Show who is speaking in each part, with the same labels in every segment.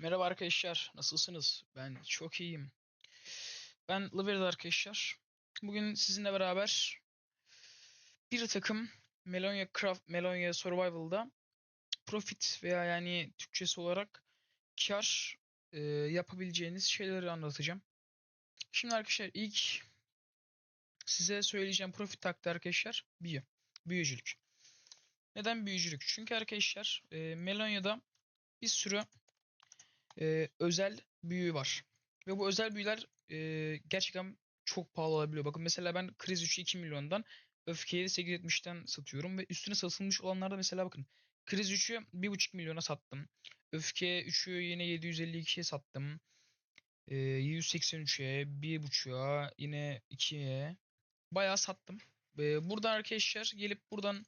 Speaker 1: Merhaba arkadaşlar, nasılsınız? Ben çok iyiyim. Ben Lıver'de arkadaşlar. Bugün sizinle beraber bir takım Melonia Craft, Melonia Survival'da profit veya yani Türkçesi olarak kar e, yapabileceğiniz şeyleri anlatacağım. Şimdi arkadaşlar ilk size söyleyeceğim profit taktiği arkadaşlar büyü. Büyücülük. Neden büyücülük? Çünkü arkadaşlar e, Melonia'da bir sürü e, özel büyü var. Ve bu özel büyüler e, gerçekten çok pahalı olabiliyor. Bakın mesela ben Kriz 3'ü 2 milyondan Öfke'yi 870'ten satıyorum. Ve üstüne satılmış olanlarda mesela bakın. Kriz 3'ü 1.5 milyona sattım. Öfke 3'ü yine 752'ye sattım. E, 183'e, 1.5'a, yine 2'ye. Bayağı sattım. E, buradan arkadaşlar gelip buradan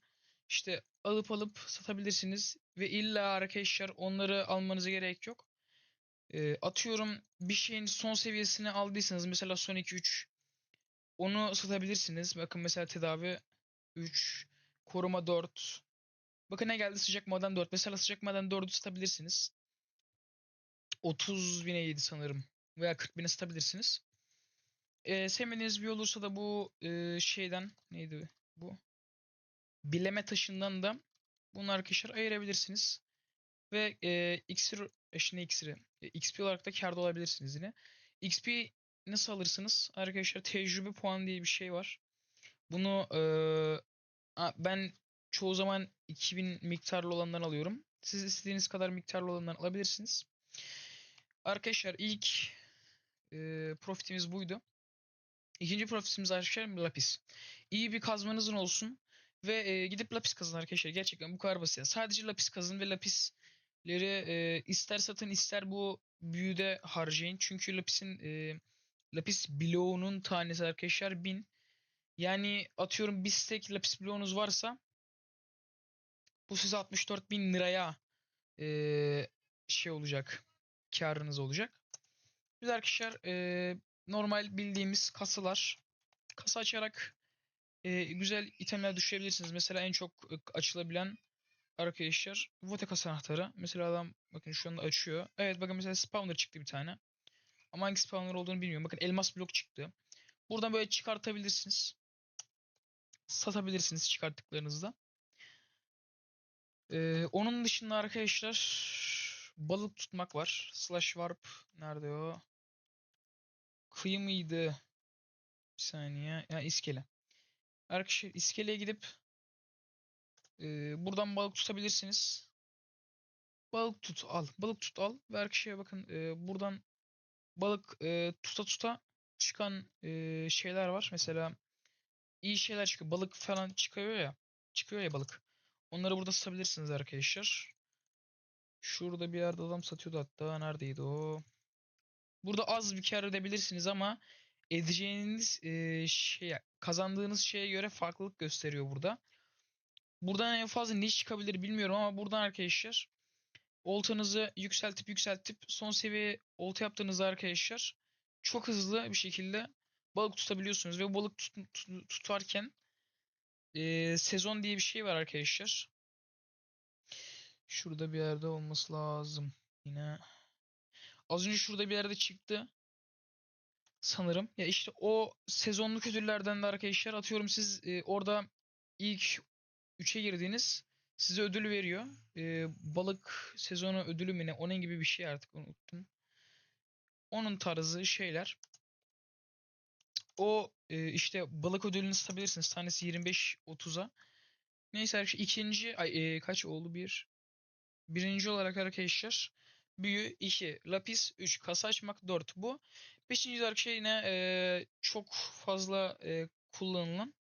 Speaker 1: işte alıp alıp satabilirsiniz. Ve illa arkadaşlar onları almanıza gerek yok. E, atıyorum bir şeyin son seviyesini aldıysanız mesela son 2 3 onu satabilirsiniz. Bakın mesela tedavi 3, koruma 4. Bakın ne geldi sıcak maden 4. Mesela sıcak maden 4'ü satabilirsiniz. 30 bine yedi sanırım. Veya 40 bine satabilirsiniz. E, sevmediğiniz bir olursa da bu e, şeyden neydi bu? Bileme taşından da bunu arkadaşlar ayırabilirsiniz. Ve e, iksir eşine iksiri. E, XP olarak da karda olabilirsiniz yine. XP nasıl alırsınız? Arkadaşlar tecrübe puanı diye bir şey var. Bunu e, ben çoğu zaman 2000 miktarlı olandan alıyorum. Siz istediğiniz kadar miktarlı olandan alabilirsiniz. Arkadaşlar ilk e, profitimiz buydu. İkinci profitimiz arkadaşlar lapis. İyi bir kazmanızın olsun ve e, gidip lapis kazın arkadaşlar. Gerçekten bu kadar basit. Sadece lapis kazın ve lapisleri e, ister satın ister bu büyüde harcayın. Çünkü lapisin e, lapis bloğunun tanesi arkadaşlar 1000. Yani atıyorum bir stack lapis bloğunuz varsa bu size 64 bin liraya e, şey olacak. Karınız olacak. Biz arkadaşlar e, normal bildiğimiz kasalar kasa açarak e, güzel itemler düşürebilirsiniz. Mesela en çok e, açılabilen arkadaşlar Vote kasa anahtarı. Mesela adam bakın şu anda açıyor. Evet bakın mesela spawner çıktı bir tane. Ama hangi spawner olduğunu bilmiyorum. Bakın elmas blok çıktı. Buradan böyle çıkartabilirsiniz. Satabilirsiniz çıkarttıklarınızda. Ee, onun dışında arkadaşlar balık tutmak var. Slash warp nerede o? Kıyı mıydı? Bir saniye. Ya iskele. Arkadaşlar iskeleye gidip e, buradan balık tutabilirsiniz. Balık tut al. Balık tut al. Ve arkadaşlar bakın e, buradan balık e, tuta tuta çıkan e, şeyler var. Mesela iyi şeyler çıkıyor. Balık falan çıkıyor ya. Çıkıyor ya balık. Onları burada satabilirsiniz arkadaşlar. Şurada bir yerde adam satıyordu hatta. Neredeydi o? Burada az bir kar edebilirsiniz ama edeceğiniz e, şey kazandığınız şeye göre farklılık gösteriyor burada. Buradan en fazla ne çıkabilir bilmiyorum ama buradan arkadaşlar oltanızı yükseltip yükseltip son seviye olta yaptığınızda arkadaşlar çok hızlı bir şekilde balık tutabiliyorsunuz ve balık tut- tut- tutarken e, sezon diye bir şey var arkadaşlar. Şurada bir yerde olması lazım. Yine az önce şurada bir yerde çıktı. Sanırım. Ya işte o sezonluk ödüllerden de arkadaşlar atıyorum siz e, orada ilk 3'e girdiğiniz size ödül veriyor. E, balık sezonu ödülü mü ne? Onun gibi bir şey artık unuttum. Onun tarzı şeyler. O e, işte balık ödülünü satabilirsiniz. Tanesi 25-30'a. Neyse arkadaşlar ikinci ay e, kaç oldu bir? Birinci olarak arkadaşlar büyü 2, lapis 3, kasa açmak 4 bu. Beşinci olarak şey yine e, çok fazla e, kullanılan.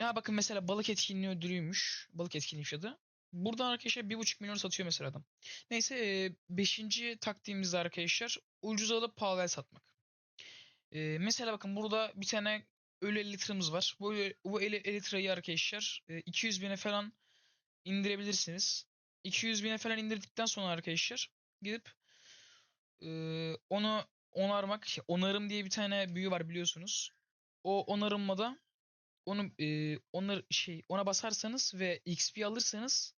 Speaker 1: Ya bakın mesela balık etkinliği ödülüymüş. Balık etkinliği adı. Buradan arkadaşlar 1.5 milyon satıyor mesela adam. Neyse e, beşinci taktiğimiz arkadaşlar ucuz alıp pahalıya satmak. E, mesela bakın burada bir tane ölü elitrimiz var. Bu, bu eli elitrayı arkadaşlar e, 200 bine falan indirebilirsiniz. 200 bine falan indirdikten sonra arkadaşlar gidip e, onu onarmak, onarım diye bir tane büyü var biliyorsunuz. O onarılmada onu e, onlar şey ona basarsanız ve XP alırsanız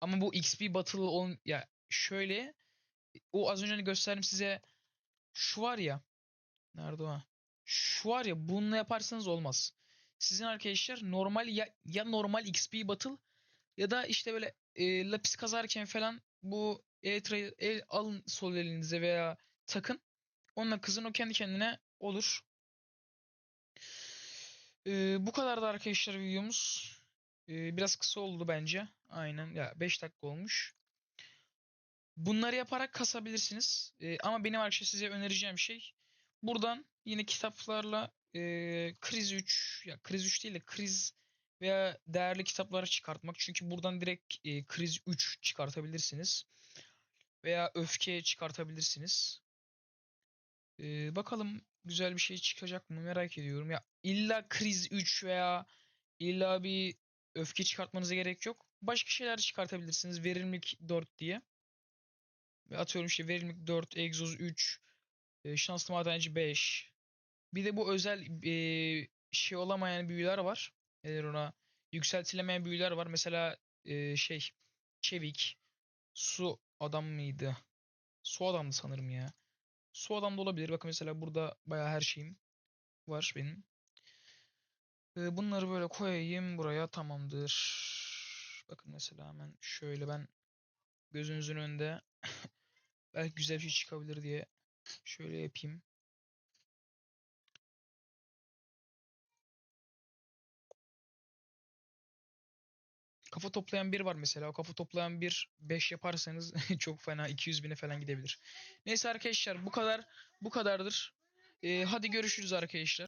Speaker 1: ama bu XP batılı ol ya şöyle o az önce hani gösterdim size şu var ya nerede o? Şu var ya bununla yaparsanız olmaz. Sizin arkadaşlar normal ya, ya normal XP battle ya da işte böyle e, lapis kazarken falan bu Elytra'yı el, alın sol elinize veya takın. Onunla kızın o kendi kendine olur. Ee, bu kadar da arkadaşlar videomuz. Ee, biraz kısa oldu bence. Aynen ya 5 dakika olmuş. Bunları yaparak kasabilirsiniz. Ee, ama benim arkadaşlar size önereceğim şey buradan yine kitaplarla e, kriz 3 ya kriz 3 değil de kriz veya değerli kitapları çıkartmak. Çünkü buradan direkt e, kriz 3 çıkartabilirsiniz. Veya öfke çıkartabilirsiniz. Ee, bakalım güzel bir şey çıkacak mı merak ediyorum. Ya illa kriz 3 veya illa bir öfke çıkartmanıza gerek yok. Başka şeyler çıkartabilirsiniz. Verimlilik 4 diye. Atıyorum işte verimlilik 4, egzoz 3, e, şanslı madenci 5. Bir de bu özel e, şey olamayan büyüler var. Neler ona? Yükseltilemeyen büyüler var. Mesela e, şey çevik, su adam mıydı? Su adamdı sanırım ya. Su adam da olabilir. Bakın mesela burada bayağı her şeyim var benim. Ee, bunları böyle koyayım buraya tamamdır. Bakın mesela hemen şöyle ben gözünüzün önünde belki güzel bir şey çıkabilir diye şöyle yapayım. Kafa toplayan bir var mesela. O kafa toplayan bir 5 yaparsanız çok fena 200 bine falan gidebilir. Neyse arkadaşlar bu kadar bu kadardır. Ee, hadi görüşürüz arkadaşlar.